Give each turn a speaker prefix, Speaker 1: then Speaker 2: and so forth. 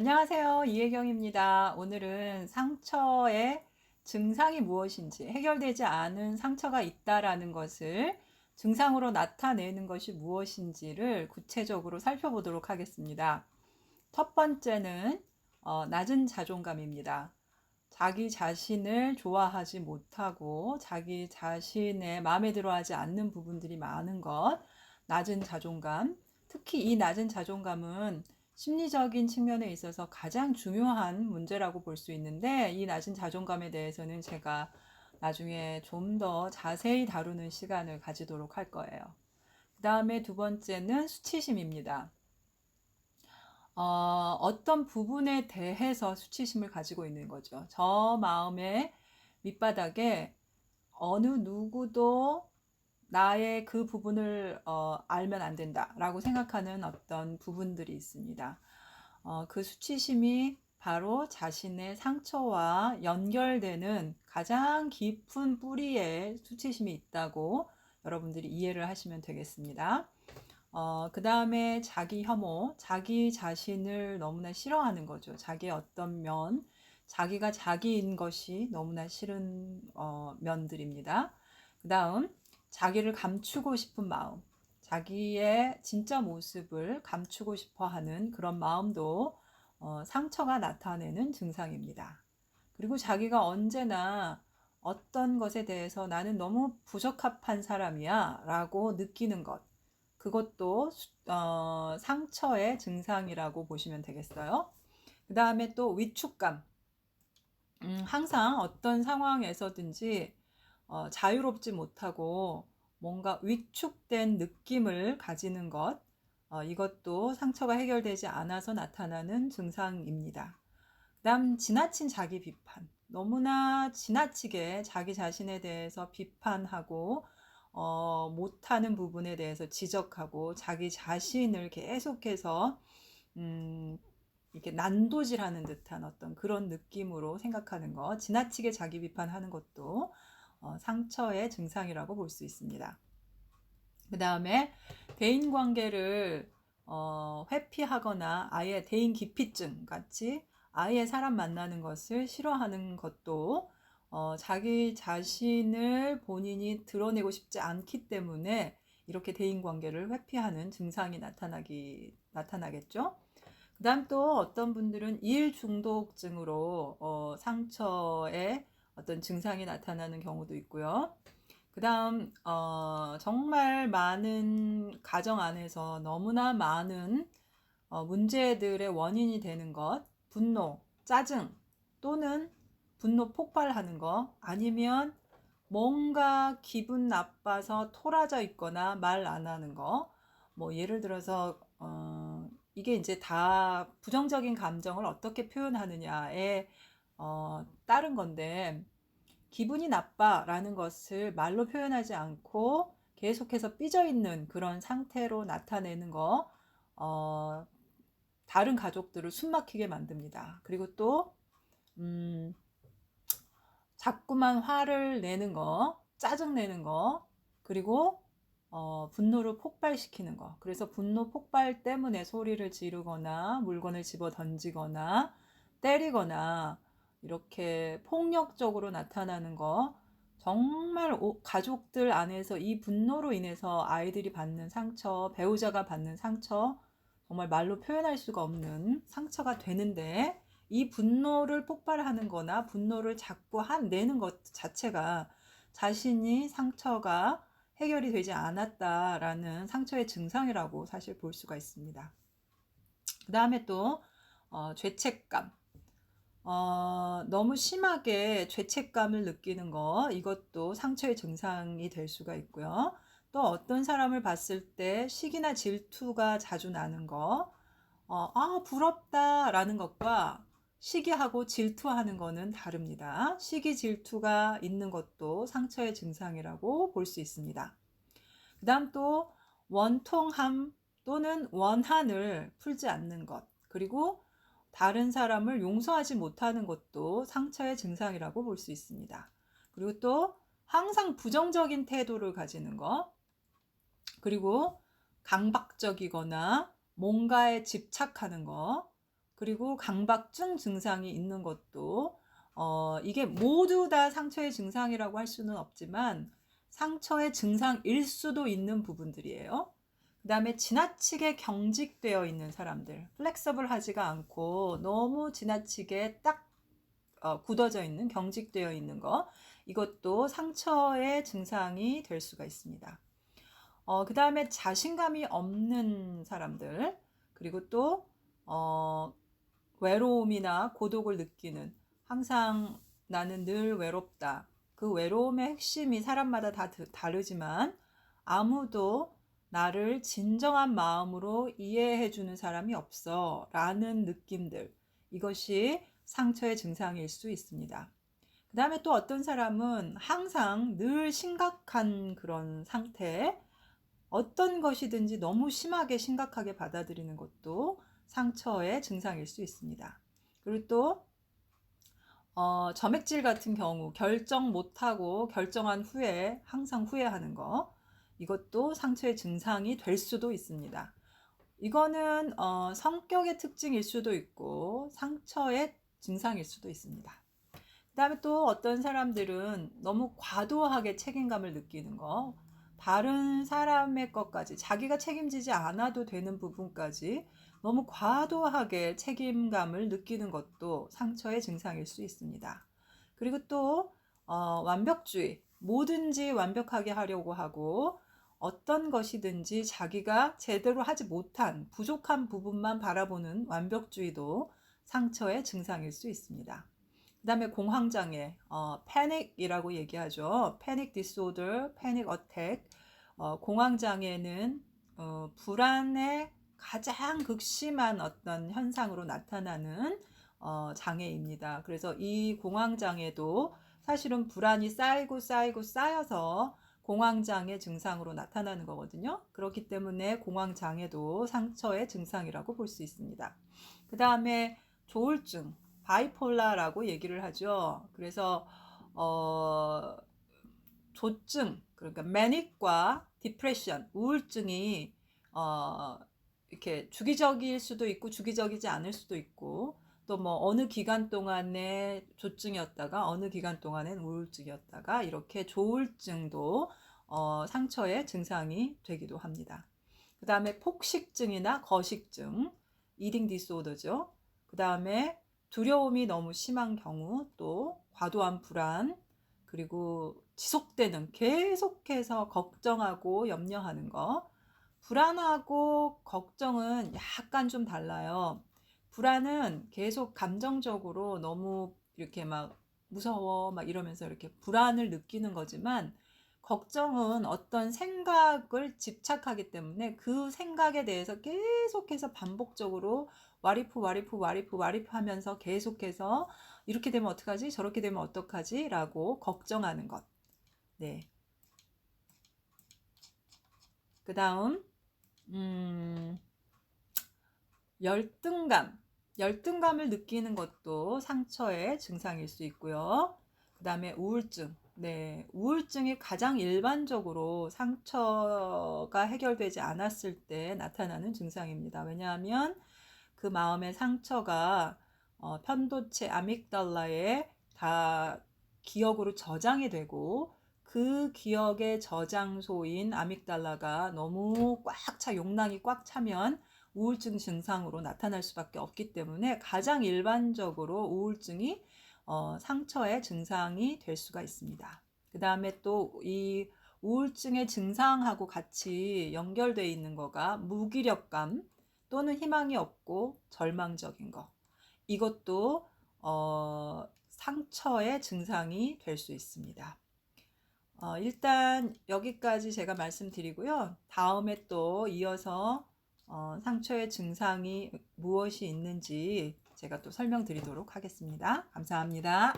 Speaker 1: 안녕하세요. 이혜경입니다. 오늘은 상처의 증상이 무엇인지, 해결되지 않은 상처가 있다라는 것을 증상으로 나타내는 것이 무엇인지를 구체적으로 살펴보도록 하겠습니다. 첫 번째는 어, 낮은 자존감입니다. 자기 자신을 좋아하지 못하고 자기 자신의 마음에 들어하지 않는 부분들이 많은 것, 낮은 자존감. 특히 이 낮은 자존감은 심리적인 측면에 있어서 가장 중요한 문제라고 볼 수 있는데 이 낮은 자존감에 대해서는 제가 나중에 좀 더 자세히 다루는 시간을 가지도록 할 거예요. 그 다음에 두 번째는 수치심입니다. 어, 어떤 부분에 대해서 수치심을 가지고 있는 거죠. 저 마음의 밑바닥에 어느 누구도 나의 그 부분을 어, 알면 안 된다라고 생각하는 어떤 부분들이 있습니다. 어, 그 수치심이 바로 자신의 상처와 연결되는 가장 깊은 뿌리에 수치심이 있다고 여러분들이 이해를 하시면 되겠습니다. 어, 그 다음에 자기 혐오, 자기 자신을 너무나 싫어하는 거죠. 자기의 어떤 면, 자기가 자기인 것이 너무나 싫은 어, 면들입니다. 그 다음, 자기를 감추고 싶은 마음, 자기의 진짜 모습을 감추고 싶어 하는 그런 마음도 어, 상처가 나타내는 증상입니다. 그리고 자기가 언제나 어떤 것에 대해서 나는 너무 부적합한 사람이야 라고 느끼는 것. 그것도 어, 상처의 증상이라고 보시면 되겠어요. 그 다음에 또 위축감. 음, 항상 어떤 상황에서든지 어, 자유롭지 못하고 뭔가 위축된 느낌을 가지는 것, 어, 이것도 상처가 해결되지 않아서 나타나는 증상입니다. 그 다음, 지나친 자기 비판. 너무나 지나치게 자기 자신에 대해서 비판하고, 어, 못하는 부분에 대해서 지적하고, 자기 자신을 계속해서, 음, 이렇게 난도질하는 듯한 어떤 그런 느낌으로 생각하는 것, 지나치게 자기 비판하는 것도 어, 상처의 증상이라고 볼 수 있습니다. 그 다음에 대인 관계를 어, 회피하거나 아예 대인 기피증 같이 아예 사람 만나는 것을 싫어하는 것도 어, 자기 자신을 본인이 드러내고 싶지 않기 때문에 이렇게 대인 관계를 회피하는 증상이 나타나기 나타나겠죠. 그다음 또 어떤 분들은 일 중독증으로 어, 상처에 어떤 증상이 나타나는 경우도 있고요. 그 다음, 어, 정말 많은 가정 안에서 너무나 많은 어, 문제들의 원인이 되는 것, 분노, 짜증, 또는 분노 폭발하는 것, 아니면 뭔가 기분 나빠서 토라져 있거나 말 안 하는 거, 뭐 예를 들어서, 어, 이게 이제 다 부정적인 감정을 어떻게 표현하느냐에 어, 따른 건데, 기분이 나빠라는 것을 말로 표현하지 않고 계속해서 삐져 있는 그런 상태로 나타내는 거, 어, 다른 가족들을 숨막히게 만듭니다. 그리고 또, 음, 자꾸만 화를 내는 거, 짜증 내는 거, 그리고 어, 분노를 폭발시키는 거. 그래서 분노 폭발 때문에 소리를 지르거나 물건을 집어 던지거나 때리거나 이렇게 폭력적으로 나타나는 거 정말 가족들 안에서 이 분노로 인해서 아이들이 받는 상처, 배우자가 받는 상처, 정말 말로 표현할 수가 없는 상처가 되는데 이 분노를 폭발하는 거나 분노를 자꾸 한 내는 것 자체가 자신이 상처가 해결이 되지 않았다라는 상처의 증상이라고 사실 볼 수가 있습니다. 그 다음에 또 어, 죄책감. 어, 너무 심하게 죄책감을 느끼는 거, 이것도 상처의 증상이 될 수가 있고요. 또 어떤 사람을 봤을 때 시기나 질투가 자주 나는 거, 어, 아, 부럽다 라는 것과 시기하고 질투하는 거는 다릅니다. 시기 질투가 있는 것도 상처의 증상이라고 볼 수 있습니다. 그 다음 또 원통함 또는 원한을 풀지 않는 것, 그리고 다른 사람을 용서하지 못하는 것도 상처의 증상이라고 볼 수 있습니다. 그리고 또 항상 부정적인 태도를 가지는 것, 그리고 강박적이거나 뭔가에 집착하는 것, 그리고 강박증 증상이 있는 것도 어, 이게 모두 다 상처의 증상이라고 할 수는 없지만 상처의 증상일 수도 있는 부분들이에요. 그 다음에 지나치게 경직되어 있는 사람들, 플렉서블 하지가 않고 너무 지나치게 딱 어, 굳어져 있는, 경직되어 있는 거, 이것도 상처의 증상이 될 수가 있습니다. 어, 그 다음에 자신감이 없는 사람들, 그리고 또, 어, 외로움이나 고독을 느끼는, 항상 나는 늘 외롭다. 그 외로움의 핵심이 사람마다 다 다르지만 아무도 나를 진정한 마음으로 이해해 주는 사람이 없어. 라는 느낌들. 이것이 상처의 증상일 수 있습니다. 그 다음에 또 어떤 사람은 항상 늘 심각한 그런 상태, 어떤 것이든지 너무 심하게 심각하게 받아들이는 것도 상처의 증상일 수 있습니다. 그리고 또 어, 점액질 같은 경우 결정 못하고 결정한 후에 항상 후회하는 거 이것도 상처의 증상이 될 수도 있습니다. 이거는 어, 성격의 특징일 수도 있고 상처의 증상일 수도 있습니다. 그 다음에 또 어떤 사람들은 너무 과도하게 책임감을 느끼는 거 다른 사람의 것까지 자기가 책임지지 않아도 되는 부분까지 너무 과도하게 책임감을 느끼는 것도 상처의 증상일 수 있습니다. 그리고 또 어, 완벽주의, 뭐든지 완벽하게 하려고 하고 어떤 것이든지 자기가 제대로 하지 못한 부족한 부분만 바라보는 완벽주의도 상처의 증상일 수 있습니다. 그 다음에 공황장애, 어, 패닉이라고 얘기하죠. 패닉 디소더, 패닉 어택. 어, 공황장애는 어, 불안의 가장 극심한 어떤 현상으로 나타나는 어, 장애입니다. 그래서 이 공황장애도 사실은 불안이 쌓이고 쌓이고 쌓여서 공황장애 증상으로 나타나는 거거든요. 그렇기 때문에 공황장애도 상처의 증상이라고 볼 수 있습니다. 그 다음에 조울증, 바이폴라라고 얘기를 하죠. 그래서 어, 조증, 그러니까 매닉과 디프레션, 우울증이 어, 이렇게 주기적일 수도 있고 주기적이지 않을 수도 있고 또 뭐 어느 기간 동안에 조증이었다가 어느 기간 동안엔 우울증이었다가 이렇게 조울증도 어, 상처의 증상이 되기도 합니다. 그 다음에 폭식증이나 거식증, 이딩 디소더죠. 그 다음에 두려움이 너무 심한 경우, 또 과도한 불안, 그리고 지속되는 계속해서 걱정하고 염려하는 거. 불안하고 걱정은 약간 좀 달라요. 불안은 계속 감정적으로 너무 이렇게 막 무서워 막 이러면서 이렇게 불안을 느끼는 거지만 걱정은 어떤 생각을 집착하기 때문에 그 생각에 대해서 계속해서 반복적으로 와리프 와리프 와리프 와리프 하면서 계속해서 이렇게 되면 어떡하지? 저렇게 되면 어떡하지? 라고 걱정하는 것. 네. 그 다음, 음, 열등감. 열등감을 느끼는 것도 상처의 증상일 수 있고요. 그 다음에 우울증. 네, 우울증이 가장 일반적으로 상처가 해결되지 않았을 때 나타나는 증상입니다. 왜냐하면 그 마음의 상처가 어, 편도체 아믹달라에 다 기억으로 저장이 되고 그 기억의 저장소인 아믹달라가 너무 꽉 차, 용낭이 꽉 차면 우울증 증상으로 나타날 수밖에 없기 때문에 가장 일반적으로 우울증이 어, 상처의 증상이 될 수가 있습니다. 그 다음에 또 이 우울증의 증상하고 같이 연결되어 있는 거가 무기력감 또는 희망이 없고 절망적인 거. 이것도 어, 상처의 증상이 될 수 있습니다. 어, 일단 여기까지 제가 말씀드리고요. 다음에 또 이어서 어, 상처의 증상이 무엇이 있는지 제가 또 설명드리도록 하겠습니다. 감사합니다.